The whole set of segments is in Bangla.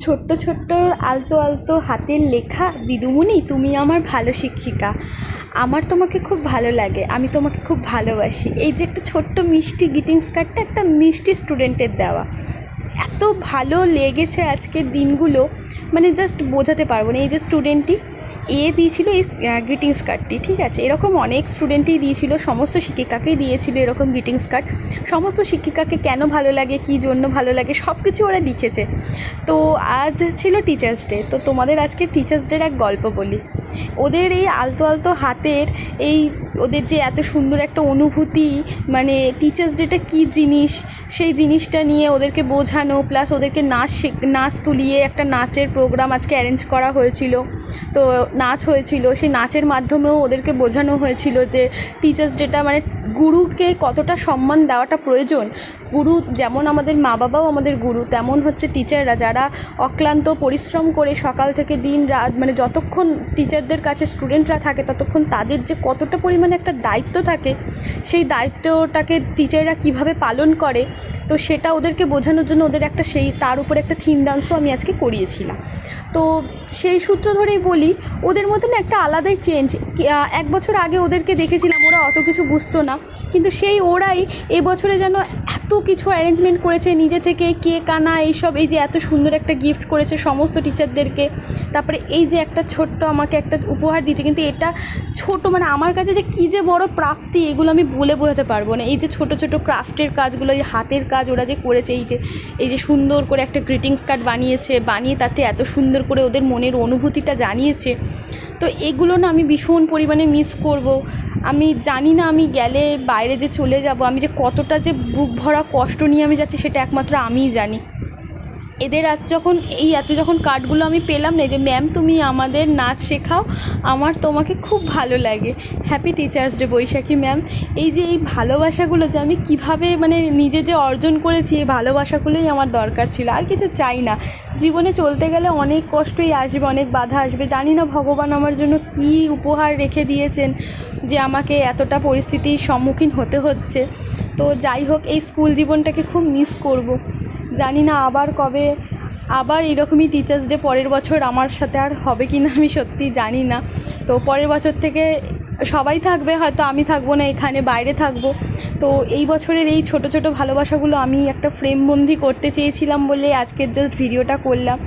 ছোট্ট ছোট্ট আলতো আলতো হাতের লেখা, দিদুমণি, তুমি আমার ভালো শিক্ষিকা। আমার তোমাকে খুব ভালো লাগে, আমি তোমাকে খুব ভালোবাসি। এই যে একটা ছোট্ট মিষ্টি গ্রিটিংস কার্ডটা একটা মিষ্টি স্টুডেন্টের দেওয়া। এত ভালো লেগেছে আজকের দিনগুলো মানে জাস্ট বোঝাতে পারব না। এই যে স্টুডেন্টটি এ দিয়েছিল এই গ্রিটিংস কার্ডটি ঠিক আছে? এরকম অনেক স্টুডেন্টই দিয়েছিল, সমস্ত শিক্ষিকাকেই দিয়েছিল এরকম গ্রিটিংস কার্ড সমস্ত শিক্ষিকাকে কেন ভালো লাগে, কী জন্য ভালো লাগে সব কিছু ওরা লিখেছে। তো আজ ছিল টিচার্স ডে তো তোমাদের আজকে টিচার্স ডের এক গল্প বলি। ওদের এই আলতো আলতো হাতের এই, ওদের যে এত সুন্দর একটা অনুভূতি মানে টিচার্স ডেটা কী জিনিস, সেই জিনিসটা নিয়ে ওদেরকে বোঝানো প্লাস ওদেরকে নাচ শেখ- নাচ তুলিয়ে একটা নাচের প্রোগ্রাম আজকে অ্যারেঞ্জ করা হয়েছিল। তো নাচ হয়েছিল সেই নাচের মাধ্যমেও ওদেরকে বোঝানো হয়েছিল যে টিচার্স ডেটা মানে গুরুকে কতটা সম্মান দেওয়াটা প্রয়োজন? গুরু যেমন আমাদের মা বাবাও আমাদের গুরু, তেমন হচ্ছে টিচাররা যারা অক্লান্ত পরিশ্রম করে সকাল থেকে দিন রাত মানে যতক্ষণ টিচারদের কাছে স্টুডেন্টরা থাকে, ততক্ষণ তাদের যে কতটা পরিমাণে একটা দায়িত্ব থাকে, সেই দায়িত্বটাকে টিচাররা কীভাবে পালন করে, তো সেটা ওদেরকে বোঝানোর জন্য ওদের একটা সেই, তার উপরে একটা থিম ডান্সও আমি আজকে করিয়েছিলাম। তো সেই সূত্র ধরেই বলি, ওদের মধ্যে না একটা আলাদাই চেঞ্জ এক বছর আগে ওদেরকে দেখেছিলাম, ওরা অত কিছু বুঝতো না। কিন্তু সেই ওরাই এবছরে যেন এত কিছু অ্যারেঞ্জমেন্ট করেছে, নিজে থেকে কেক আনা এইসব, এই যে এত সুন্দর একটা গিফট করেছে সমস্ত টিচারদেরকে তারপরে এই যে একটা ছোট্ট আমাকে একটা উপহার দিয়েছে, কিন্তু এটা ছোট মানে আমার কাছে যে কী যে বড় প্রাপ্তি, এগুলো আমি বলে বোঝাতে পারব না। এই যে ছোট ছোট ক্রাফটের কাজগুলো, এই হাতের কাজ ওরা যে করেছে, এই যে এই যে সুন্দর করে একটা গ্রিটিংস কার্ড বানিয়েছে, বানিয়ে তাতে এত সুন্দর করে ওদের মনের অনুভূতিটা জানিয়েছে। তো এগুলো না আমি ভীষণ পরিমাণে মিস করব। আমি জানি না আমি গেলে বাইরে যে চলে যাব, আমি যে কতটা যে বুক ভরা কষ্ট নিয়ে আমি যাচ্ছি সেটা একমাত্র আমিই জানি। এদের আজ যখন এই এত যখন কার্ডগুলো আমি পেলাম না যে ম্যাম তুমি আমাদের নাচ শেখাও, আমার তোমাকে খুব ভালো লাগে। Happy teachers day Baishakhi ma'am এই যে, এই ভালোবাসাগুলো যে আমি কীভাবে মানে নিজে যে অর্জন করেছি, এই ভালোবাসাগুলোই আমার দরকার ছিল। আর কিছু চাই না। জীবনে চলতে গেলে অনেক কষ্টই আসবে, অনেক বাধা আসবে। জানি না ভগবান আমার জন্য কী উপহার রেখে দিয়েছেন যে আমাকে এতটা পরিস্থিতির সম্মুখীন হতে হচ্ছে। তো যাই হোক, এই স্কুল জীবনটাকে খুব মিস করব। জানি না আবার কবে, আবার এরকমই টিচার্স ডে পরের বছর আমার সাথে আর হবে কি না আমি সত্যি জানি না। তো পরের বছর থেকে সবাই থাকবে, হয়তো আমি থাকব না, এখানে বাইরে থাকব। তো এই বছরের এই ছোট ছোট ভালোবাসাগুলো আমি একটা ফ্রেমবন্দি করতে চেয়েছিলাম বলে আজকের জাস্ট ভিডিওটা করলাম।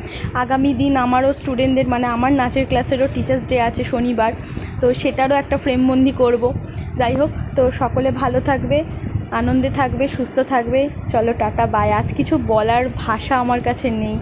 আগামী দিন আমারও স্টুডেন্টদের মানে আমার নাচের ক্লাসেরও টিচার্স ডে আছে শনিবার, তো সেটারও একটা ফ্রেমবন্দি করব। যাই হোক, তো সকলে ভালো থাকবে। আনন্দে থাকবে সুস্থ থাকবে। চলো টাটা বাই আজ কিছু বলার ভাষা আমার কাছে নেই।